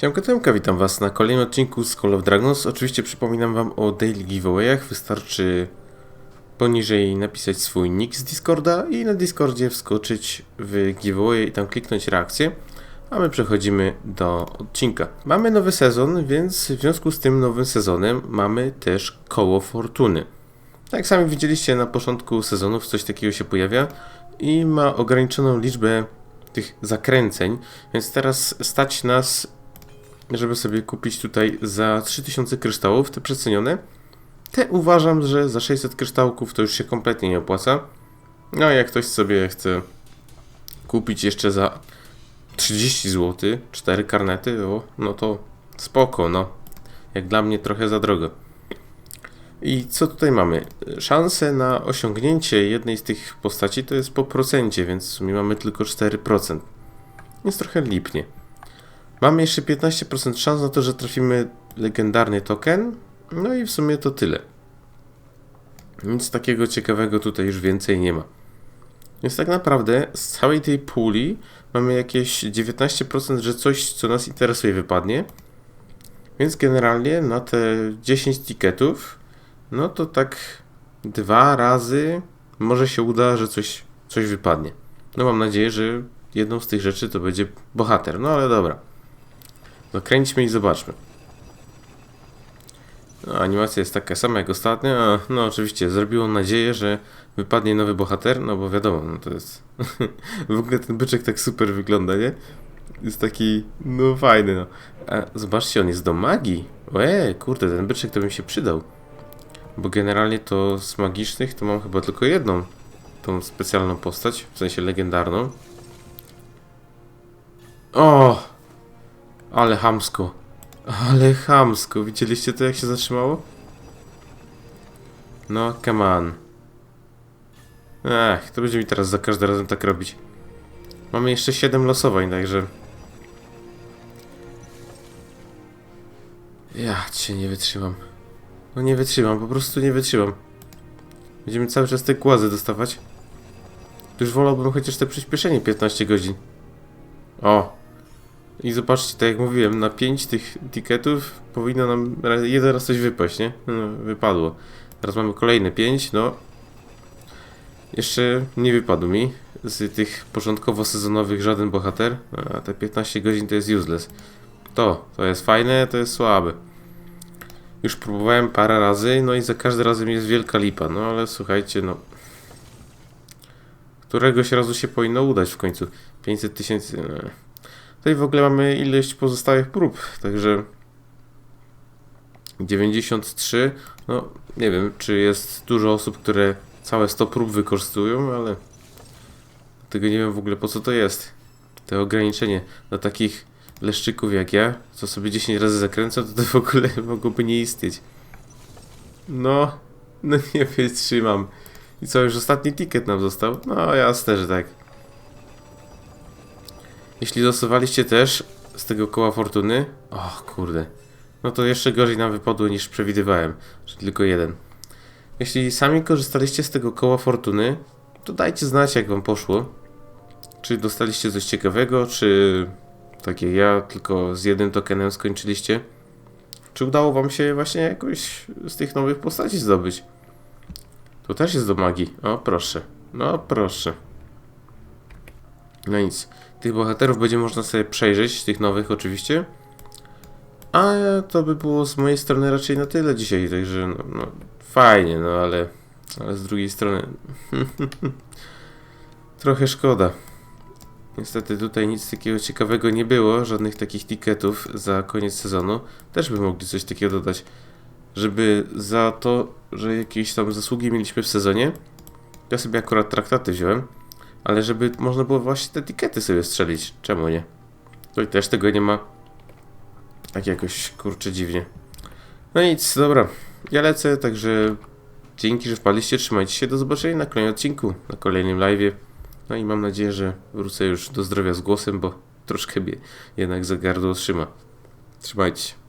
Siemka, Tomka, witam Was na kolejnym odcinku z Call of Dragons. Oczywiście przypominam Wam o daily giveawayach. Wystarczy poniżej napisać swój nick z Discorda i na Discordzie wskoczyć w giveaway i tam kliknąć reakcję. A my przechodzimy do odcinka. Mamy nowy sezon, więc w związku z tym nowym sezonem mamy też koło fortuny. Jak sami widzieliście na początku sezonów coś takiego się pojawia i ma ograniczoną liczbę tych zakręceń, więc teraz stać nas żeby sobie kupić tutaj za 3000 kryształów, te przecenione. Te uważam, że za 600 kryształków to już się kompletnie nie opłaca. No jak ktoś sobie chce kupić jeszcze za 30 zł, 4 karnety, o, no to spoko, no. Jak dla mnie trochę za drogo. I co tutaj mamy? Szanse na osiągnięcie jednej z tych postaci to jest po procencie, więc w sumie mamy tylko 4%. Jest trochę lipnie. Mamy jeszcze 15% szans na to, że trafimy legendarny token. No i w sumie to tyle. Nic takiego ciekawego tutaj już więcej nie ma. Więc tak naprawdę z całej tej puli mamy jakieś 19%, że coś, co nas interesuje, wypadnie. Więc generalnie na te 10 tiketów, no to tak dwa razy może się uda, że coś, coś wypadnie. No mam nadzieję, że jedną z tych rzeczy to będzie bohater. No ale dobra. No kręćmy i zobaczmy. No, animacja jest taka sama jak ostatnio. A, no oczywiście, zrobiło nadzieję, że wypadnie nowy bohater, no bo wiadomo, no to jest... w ogóle ten byczek tak super wygląda, nie? Jest taki, no fajny, no. A zobaczcie, on jest do magii. Ojej, kurde, ten byczek to by mi się przydał. Bo generalnie to z magicznych to mam chyba tylko jedną tą specjalną postać, w sensie legendarną. O! Ale hamsko. Ale hamsko. Widzieliście to, jak się zatrzymało? No, come on. Ech, to będzie mi teraz za każdym razem tak robić. Mamy jeszcze 7 losowań, także... Ja cię nie wytrzymam. No nie wytrzymam, po prostu nie wytrzymam. Będziemy cały czas te głazy dostawać. Już wolałbym chociaż te przyspieszenie 15 godzin. O, i zobaczcie, tak jak mówiłem, na 5 tych tiketów powinno nam jeden raz coś wypaść, nie? No, wypadło. Teraz mamy kolejne 5, no. Jeszcze nie wypadł mi z tych początkowo sezonowych żaden bohater, a te 15 godzin to jest useless. To, to jest fajne, to jest słabe. Już próbowałem parę razy, no i za każdym razem jest wielka lipa, no ale słuchajcie, no. Któregoś razu się powinno udać w końcu. 500 tysięcy. No. Tutaj w ogóle mamy ilość pozostałych prób, także 93. No, nie wiem, czy jest dużo osób, które całe 100 prób wykorzystują, ale tego nie wiem w ogóle po co to jest. To ograniczenie dla takich leszczyków jak ja, co sobie 10 razy zakręcam, to to w ogóle mogłoby nie istnieć. No, no nie wytrzymam. I co, już ostatni ticket nam został? No jasne, że tak. Jeśli losowaliście też z tego koła fortuny, o kurde, no to jeszcze gorzej nam wypadło niż przewidywałem, że tylko jeden. Jeśli sami korzystaliście z tego koła fortuny, to dajcie znać jak wam poszło. Czy dostaliście coś ciekawego, czy tak jak ja, tylko z jednym tokenem skończyliście. Czy udało wam się właśnie jakoś z tych nowych postaci zdobyć? To też jest do magii. O, proszę. No, proszę. No nic. Tych bohaterów będzie można sobie przejrzeć, tych nowych oczywiście. A to by było z mojej strony raczej na tyle dzisiaj, także no, no fajnie, no ale, ale z drugiej strony trochę szkoda. Niestety tutaj nic takiego ciekawego nie było, żadnych takich tiketów za koniec sezonu. Też by mogli coś takiego dodać, żeby za to, że jakieś tam zasługi mieliśmy w sezonie, ja sobie akurat traktaty wziąłem, ale żeby można było właśnie te etykiety sobie strzelić. Czemu nie? No i też tego nie ma. Tak jakoś kurczę dziwnie. No nic, dobra. Ja lecę, także dzięki, że wpadliście. Trzymajcie się. Do zobaczenia na kolejnym odcinku, na kolejnym live'ie. No i mam nadzieję, że wrócę już do zdrowia z głosem, bo troszkę mnie jednak za gardło trzyma. Trzymajcie się.